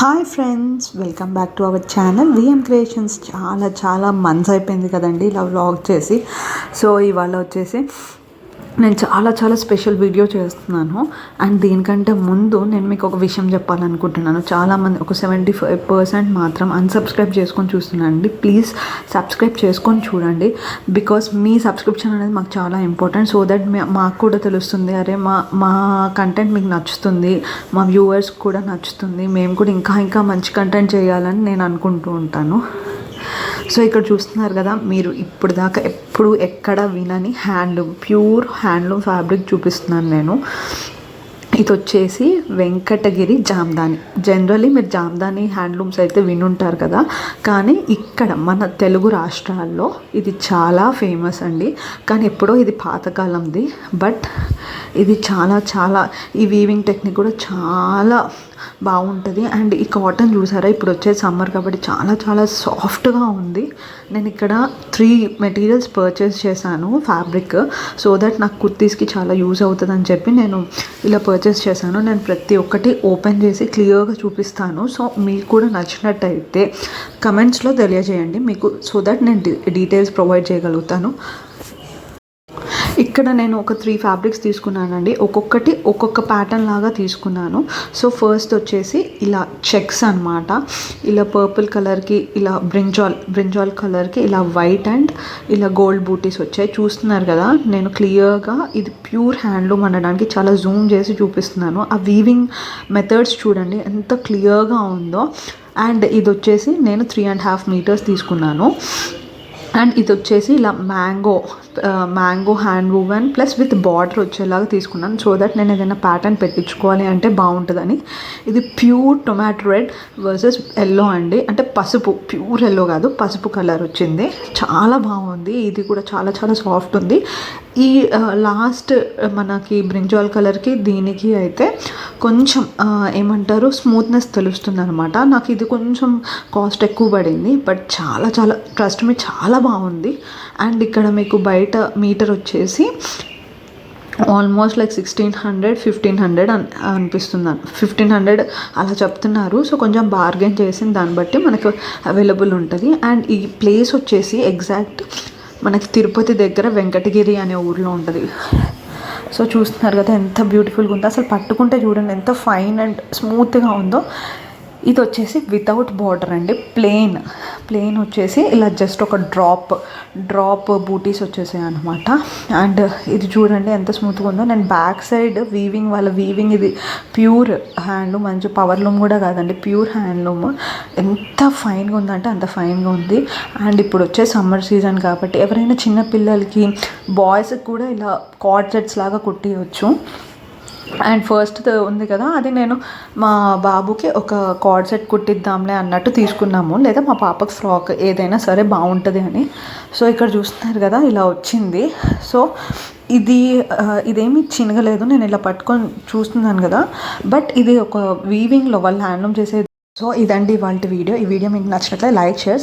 Hi friends welcome back to our channel VM creations చాలా చాలా months అయిపోయింది కదండి ఇలా వ్లాగ్ చేసి. సో ఇవాళ వచ్చేసి నేను చాలా చాలా స్పెషల్ వీడియో చేస్తున్నాను. అండ్ దీనికంటే ముందు నేను మీకు ఒక విషయం చెప్పాలనుకుంటున్నాను. చాలామంది ఒక సెవెంటీ ఫైవ్ పర్సెంట్ మాత్రం అన్సబ్స్క్రైబ్ చేసుకొని చూస్తున్నానండి ప్లీజ్ సబ్స్క్రైబ్ చేసుకొని చూడండి. బికాస్ మీ సబ్స్క్రిప్షన్ అనేది మాకు చాలా ఇంపార్టెంట్ సో దట్ మాకు కూడా తెలుస్తుంది. అరే మా మా కంటెంట్ మీకు నచ్చుతుంది. మా వ్యూవర్స్ కూడా నచ్చుతుంది. మేము కూడా ఇంకా ఇంకా మంచి కంటెంట్ చేయాలని నేను అనుకుంటూ ఉంటాను. సో ఇక్కడ చూస్తున్నారు కదా మీరు ఇప్పుడు దాకా ఎప్పుడు ఎక్కడ వినని హ్యాండ్లూమ్ ప్యూర్ హ్యాండ్లూమ్ ఫ్యాబ్రిక్ చూపిస్తున్నాను నేను. ఇది వచ్చేసి వెంకటగిరి జామ్దాని. జనరలీ మీరు జామ్దాని హ్యాండ్లూమ్స్ అయితే వినుంటారు కదా. కానీ ఇక్కడ మన తెలుగు రాష్ట్రాల్లో ఇది చాలా ఫేమస్ అండి. కానీ ఎప్పుడో ఇది పాతకాలంది. బట్ ఇది చాలా చాలా ఈ వీవింగ్ టెక్నిక్ కూడా చాలా బాగుంటుంది. అండ్ ఈ కాటన్ చూసారా? ఇప్పుడు వచ్చే సమ్మర్ కాబట్టి చాలా చాలా సాఫ్ట్గా ఉంది. నేను ఇక్కడ త్రీ మెటీరియల్స్ పర్చేస్ చేశాను ఫ్యాబ్రిక్ సో దట్ నాకు కుర్తీస్కి చాలా యూజ్ అవుతుందని చెప్పి నేను ఇలా పర్చేస్ చేశాను. నేను ప్రతి ఒక్కటి ఓపెన్ చేసి క్లియర్గా చూపిస్తాను. సో మీకు కూడా నచ్చినట్టయితే కమెంట్స్లో తెలియజేయండి. మీకు సో దట్ నేను డీటెయిల్స్ ప్రొవైడ్ చేయగలుగుతాను. ఇక్కడ నేను ఒక త్రీ ఫ్యాబ్రిక్స్ తీసుకున్నానండి. ఒక్కొక్కటి ఒక్కొక్క ప్యాటర్న్ లాగా తీసుకున్నాను. సో ఫస్ట్ వచ్చేసి ఇలా చెక్స్ అనమాట ఇలా పర్పుల్ కలర్కి ఇలా బ్రింజాల్ బ్రింజాల్ కలర్కి ఇలా వైట్ అండ్ ఇలా గోల్డ్ బూటీస్ వచ్చాయి. చూస్తున్నారు కదా నేను క్లియర్గా ఇది ప్యూర్ హ్యాండ్లూమ్ అనడానికి చాలా జూమ్ చేసి చూపిస్తున్నాను. ఆ వీవింగ్ మెథడ్స్ చూడండి ఎంత క్లియర్గా ఉందో. అండ్ ఇది వచ్చేసి నేను త్రీ అండ్ హాఫ్ మీటర్స్ తీసుకున్నాను. అండ్ ఇది వచ్చేసి ఇలా mango mango hand woven plus with border వచ్చేలాగా తీసుకున్నాను. సో దట్ నేను ఏదైనా ప్యాటర్న్ పెట్టించుకోవాలి అంటే బాగుంటుందని. ఇది pure tomato red versus yellow అండి. అంటే పసుపు ప్యూర్ ఎల్లో కాదు పసుపు కలర్ వచ్చింది. చాలా బాగుంది. ఇది కూడా చాలా చాలా సాఫ్ట్ ఉంది. ఈ uh, లాస్ట్ మనకి బ్రింజాల్ కలర్కి దీనికి అయితే కొంచెం uh, ఏమంటారు స్మూత్నెస్ తెలుస్తుంది అనమాట నాకు ఇది కొంచెం కాస్ట్ ఎక్కువ పడింది. బట్ చాలా చాలా ట్రస్ట్ మీ చాలా బాగుంది. అండ్ ఇక్కడ మీకు బయట మీటర్ వచ్చేసి almost like sixteen hundred fifteen hundred అని అనిపిస్తుంది ఫిఫ్టీన్ హండ్రెడ్ అలా చెప్తున్నారు. సో కొంచెం బార్గెన్ చేసిన దాన్ని బట్టి మనకు అవైలబుల్ ఉంటుంది. అండ్ ఈ ప్లేస్ వచ్చేసి ఎగ్జాక్ట్ మనకి తిరుపతి దగ్గర వెంకటగిరి అనే ఊర్లో ఉంటుంది. సో చూస్తున్నారు కదా ఎంత బ్యూటిఫుల్గా ఉందో. అసలు పట్టుకుంటే చూడండి ఎంత ఫైన్ అండ్ స్మూత్గా ఉందో. ఇది వచ్చేసి వితౌట్ బార్డర్ అండి. ప్లెయిన్ ప్లెయిన్ వచ్చేసి ఇలా జస్ట్ ఒక డ్రాప్ డ్రాప్ బూటీస్ వచ్చేసాయి అనమాట అండ్ ఇది చూడండి ఎంత స్మూత్గా ఉందో. నేను బ్యాక్ సైడ్ వీవింగ్ వాళ్ళ వీవింగ్ ఇది ప్యూర్ హ్యాండ్లూమ్ మంచి పవర్లూమ్ కూడా కాదండి ప్యూర్ హ్యాండ్లూమ్ ఎంత ఫైన్గా ఉందంటే అంత ఫైన్గా ఉంది. అండ్ ఇప్పుడు వచ్చే సమ్మర్ సీజన్ కాబట్టి ఎవరైనా చిన్న పిల్లలకి బాయ్స్కి కూడా ఇలా కార్డ్ సెట్స్ లాగా కుట్టియచ్చు అండ్ ఫస్ట్ ఉంది కదా అది నేను మా బాబుకి ఒక కార్డ్ సెట్ కుట్టిద్దాంలే అన్నట్టు తీసుకున్నాము. లేదా మా పాపకి ఫ్రాక్ ఏదైనా సరే బాగుంటుంది అని. సో ఇక్కడ చూస్తున్నారు కదా ఇలా వచ్చింది. సో ఇది ఇదేమి చినగలేదు నేను ఇలా పట్టుకొని చూస్తున్నాను కదా. బట్ ఇది ఒక వీవింగ్లో వాళ్ళు హ్యాండ్లూమ్ చేసే సో ఇదండి వాళ్ళ వీడియో. ఈ వీడియో మీకు నచ్చినట్లయితే లైక్ షేర్